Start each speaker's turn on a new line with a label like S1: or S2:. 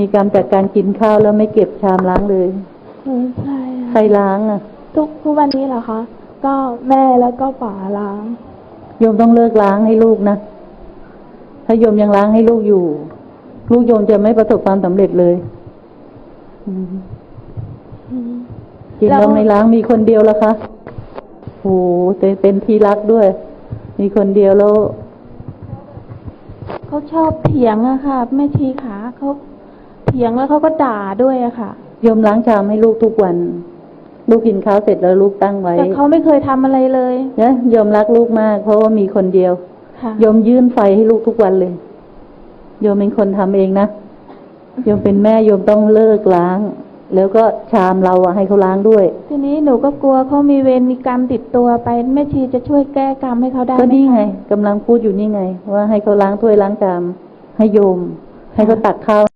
S1: มีกรรมจากการกินข้าวแล้วไม่เก็บชามล้างเลย
S2: เออใช่
S1: ใคร
S2: ค่ะ
S1: ล้างอะ
S2: ทุกทุกวันนี้เหรอคะ ก็แม่แล้วก็ป๋าล้าง
S1: โยมต้องเลิกล้างให้ลูกนะ ถ้าโยมยังล้างให้ลูกอยู่ ลูกโยมจะไม่ประสบความสำเร็จเลยอืม
S2: อืม
S1: จริง
S2: แล้
S1: แล้ววไม่ล้างมีคนเดียวแล้วคะโอ้แต่เป็นที่รักด้วย มีคนเดียวแล้ว
S2: เขาชอบเถียงอะค่ะแม่ชีขาเขา เถียงแล้วเขาก็ด่าด้วยอะค่ะ
S1: โยมล้างชามให้ลูกทุกวัน ลูกกินข้าวเสร็จแล้วลูกตั้งไว้
S2: แต่เขาไม่เคยทำอะไรเลย
S1: นะโยมรักลูกมาก เพราะว่ามีคนเดียว
S2: ค่ะ
S1: โยมยื่นไฟให้ลูกทุกวันเลยโยมเป็นคนทำเองนะโยมเป็นแม่โยมต้องเลิกล้าง แล้วก็ชามเราอะให้เขาล้างด้วย
S2: ทีนี้หนูก็กลัวเขามีเวรมีกรรมติดตัวไปแม่ชีจะช่วยแก้กรรมให้เขาได้
S1: ก็
S2: หม
S1: นี่
S2: คะ
S1: ไงกำลังพูดอยู่นี่ไง ว่าให้เขาล้างถ้วยล้างชามให้โยม ให้เขาตักข้าว